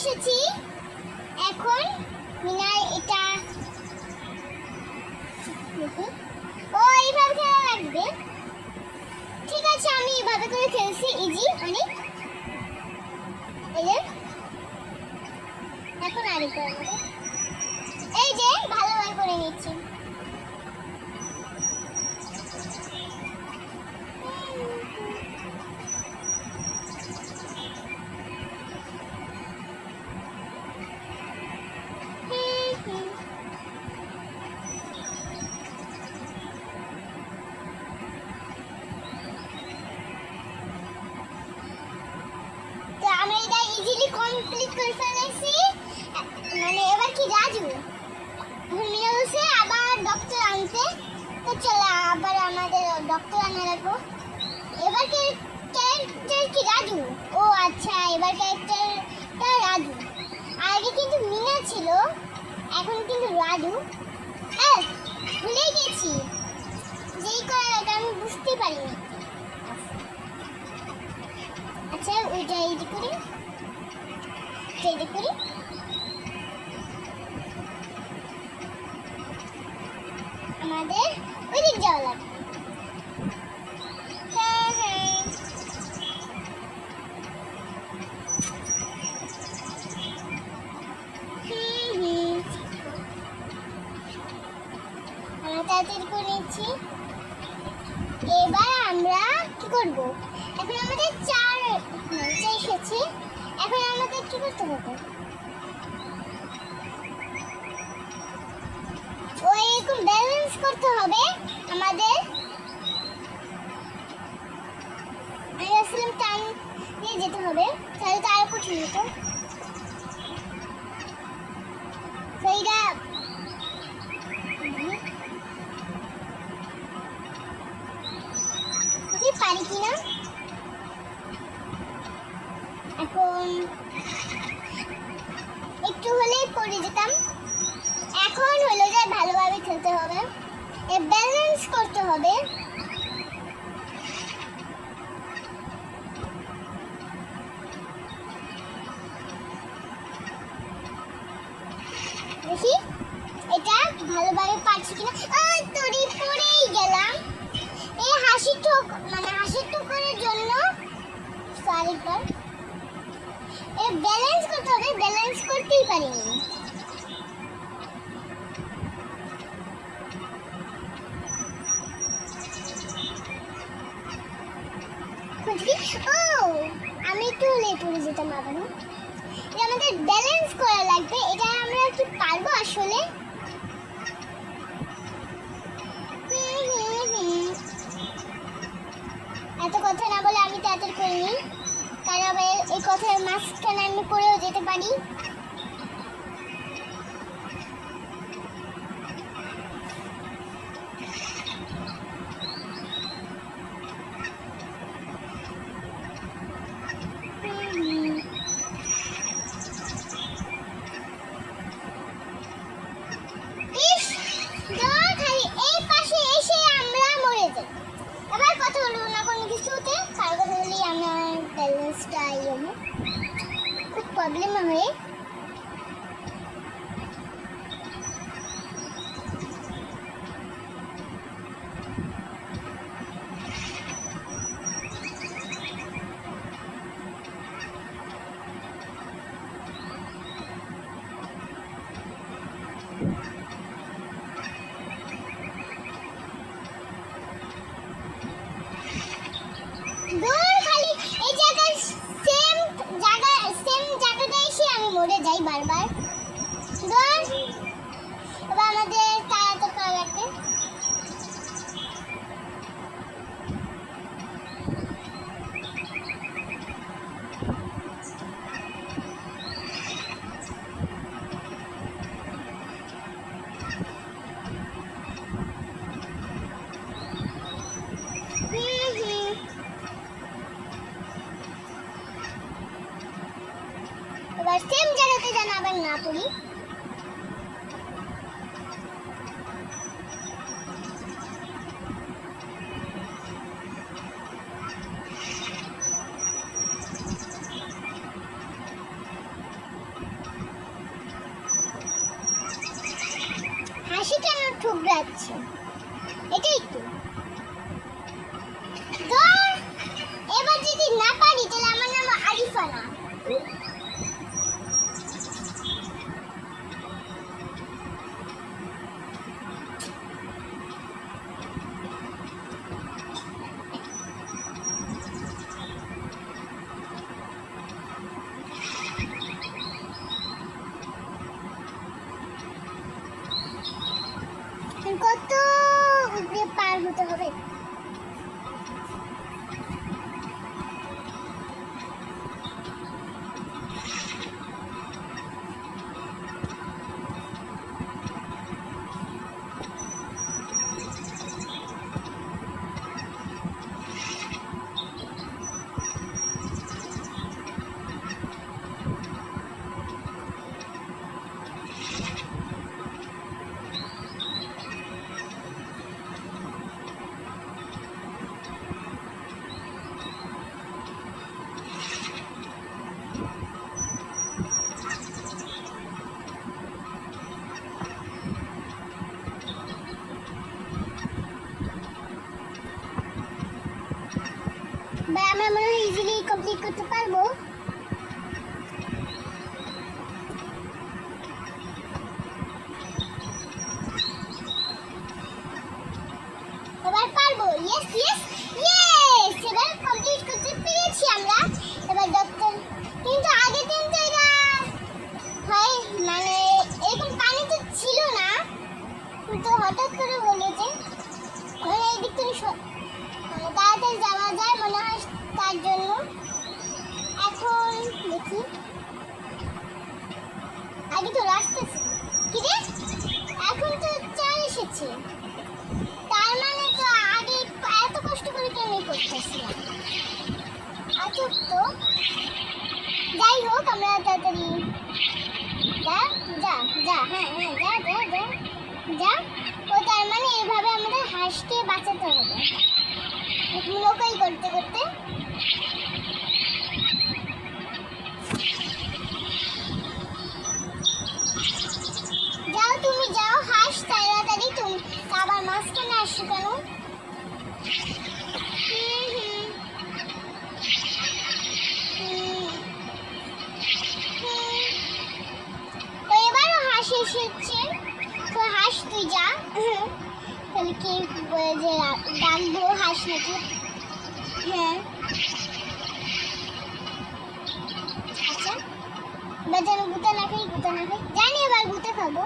এসেছি। এখন মিনার এটা ও, এইভাবে খেলা লাগবে। ঠিক আছে, আমি এভাবে করে খেলছি। ইজি অনেক এখন আর এই যে ভালোভাবে করে নিচ্ছি। মানে এবার কি রাজু? মিনা বলছে আবার ডক্টর আনতে। তো চলো আবার আমাদের ডক্টর আনা লাগবো। এবার ক্যারেক্টার কি রাজু? ও আচ্ছা এবার ক্যারেক্টারটা রাজু। আগে কিন্তু মিনা ছিল, এখন কিন্তু রাজু। হ্যাঁ ভুলে গেছি। যেই করার আমি বুঝতে পারিনি। আচ্ছা ওইটা এই করি। করি। আমরা তাড়াতাড়ি করে নিচ্ছি এবার আমরা কি করব? এখন আমাদের চার মঞ্চে এসেছি। এখন আমাদের কি করতে হবে? ওই ব্যালেন্স করতে হবে আমাদের। আমি নিয়ে যেতে হবে। তাহলে তো আরও কঠিন হতো। খেলতে হবে। ব্যালেন্স করতে হবে। দেখি, এটা ভালোভাবে পারছি কিনা? তরি পড়েই গেলাম। এই হাসি ঠোক মানে হাসি ঠোকরের জন্য আরেকবার এ ব্যালেন্স করতে হবে ব্যালেন্স করতেই পারিনি। হলেই মাখানো। এটা আমাদের ব্যালেন্স করা লাগবে। এটা আমরা কি পারব আসলে। এত কথা না বলে আমি তাড়াতাড়ি করে নিই। কারণ আবার এই কথার মাঝখানে আমি পরেও যেতে পারি হুম। ইস, দেওয়ার খালি এই পাশে এসে আমরা মরে যাই এবার কথা বলব না কোনো কিছুতে কার কথা বলি আমার ব্যালেন্সটা ইয়ে খুব প্রবলেম হয়ে দূর খালি এই জায়গায় সেম জায়গা সেম জায়গাটা এসে আমি মরে যাই বারবার। ধর এবার আমাদের না হাসি কেন ঠুকরাচ্ছে? এটাই তো। এবার যদি না পারি তাহলে আমার নাম আরিফা পারব ইয়েস ইয়েস ইয়েস এবার কমপ্লিট করতে পেরেছি আমরা এবার ডক্টর কিন্তু আগের দিন তো এটা হয় মানে এরকম পানি তো ছিল না কিন্তু হঠাৎ করে বলেছে মানে এই দিক থেকে স- মানে তাড়াতাড়ি যাওয়া যায় মনে হয় তার জন্য এখন দেখি আগে তো রাস্তা ছিল কি রে এখন তো চার এসেছে তার মানে তো আগে এত কষ্ট করে কেন করতেছিলাম আচ্ছা তো যাই হোক আমরা তাড়াতাড়ি যা যা যা হ্যাঁ হ্যাঁ যা যা যা যা ও তার মানে এইভাবে হাঁসকে বাঁচাতে হবে। নৌকাই করতে করতে যাও তুমি, যাও, হাঁস, তাড়াতাড়ি তুমি। আবার কেন? হাঁস এসেছে। তো হাঁস, তুই যা। তাহলে কি বলে যে ডাকবো হাঁস নাকি? হ্যাঁ। আচ্ছা। যেন গুতা না খাই গুতা না খাই। জানি এবার গুতা খাব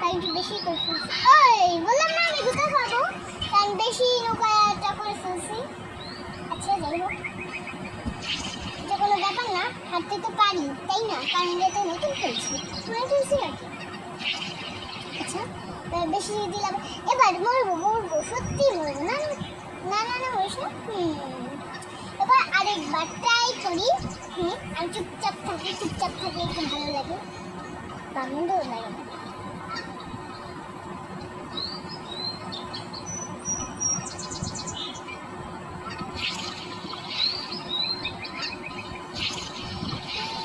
তাই একটু বেশি করে ফেলছি ওই বললাম না আমি গুতা খাব কারণ বেশি নৌকাটা করে ফেলছি আচ্ছা যাই হোক। এটা কোনো ব্যাপার না হাঁটতে তো পারি তাই না? কারণ এটা নতুন নতুন ফেলছি আর কি বেশি দিলাম। এবার মরবো মরবো, সত্যি মরবো। না না না না মরিস এবার আরেকবার ট্রাই করি। হুম আর চুপচাপ থাকি, চুপচাপ থাকলে একটু ভালো লাগে। বান্ধব লাগে না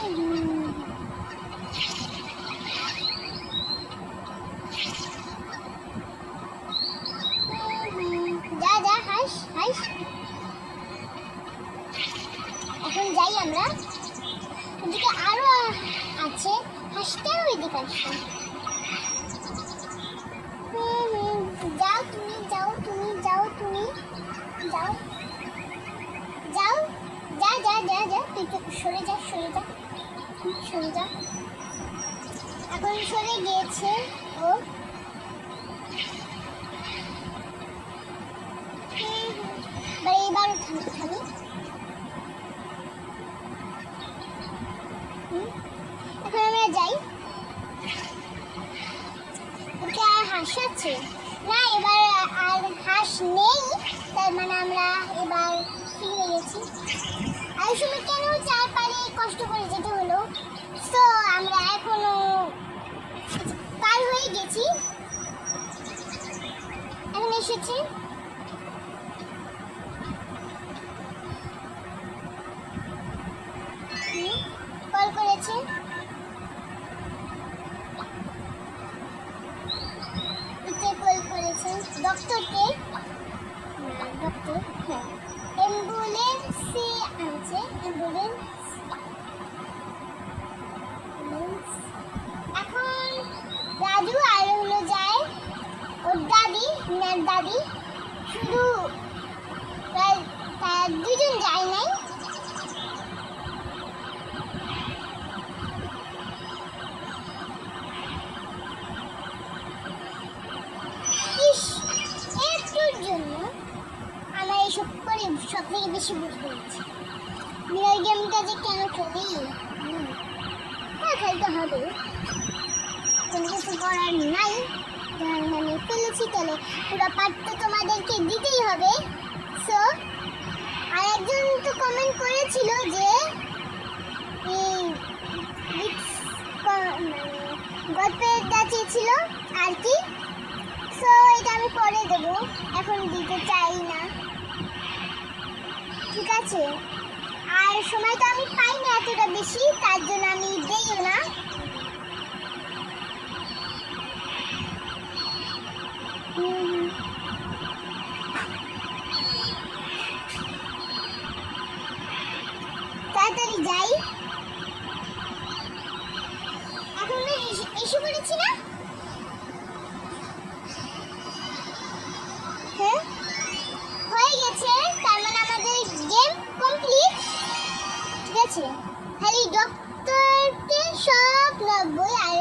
হুম। যা যা হাস হাস এখন যাই আমরা। ওদিকে আরও আছে। আসছে হুম, হুম, যাও তুমি যাও তুমি যাও তুমি যাও। যাও যা যা যা যা তুই তো সরে যা সরে যা সরে যা। এখন সরে গিয়েছে ও। এবার এইবারও থামি থামি আমরা এখনও পার হয়ে গেছি। এখন এসেছি। সব থেকে বেশি বুঝতে হচ্ছে মিনার গেমটা যে কেন খেলি। হ্যাঁ খেলতে হবে। কোনো কিছু করার নাই। আমি ফেলেছি তাহলে পুরো পার্ট তো তোমাদেরকে দিতেই হবে। সো আর একজন তো কমেন্ট করেছিল যে এই মানে গল্পেরটা চেয়েছিল আর কি। সো এটা আমি পরে দেবো। এখন দিতে চাই না। আছে। আর সময় তো আমি পাইনি এতটা বেশি তার জন্য আমি দেইও না। হুম, আছে? খালি ডক্টরকে সব নব্বই, আর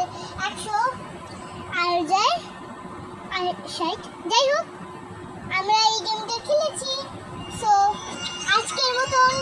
একশো, আর যায় আর ষাট, যাই হোক, আমরা এই গেমটা খেলেছি। সো আজকের মতন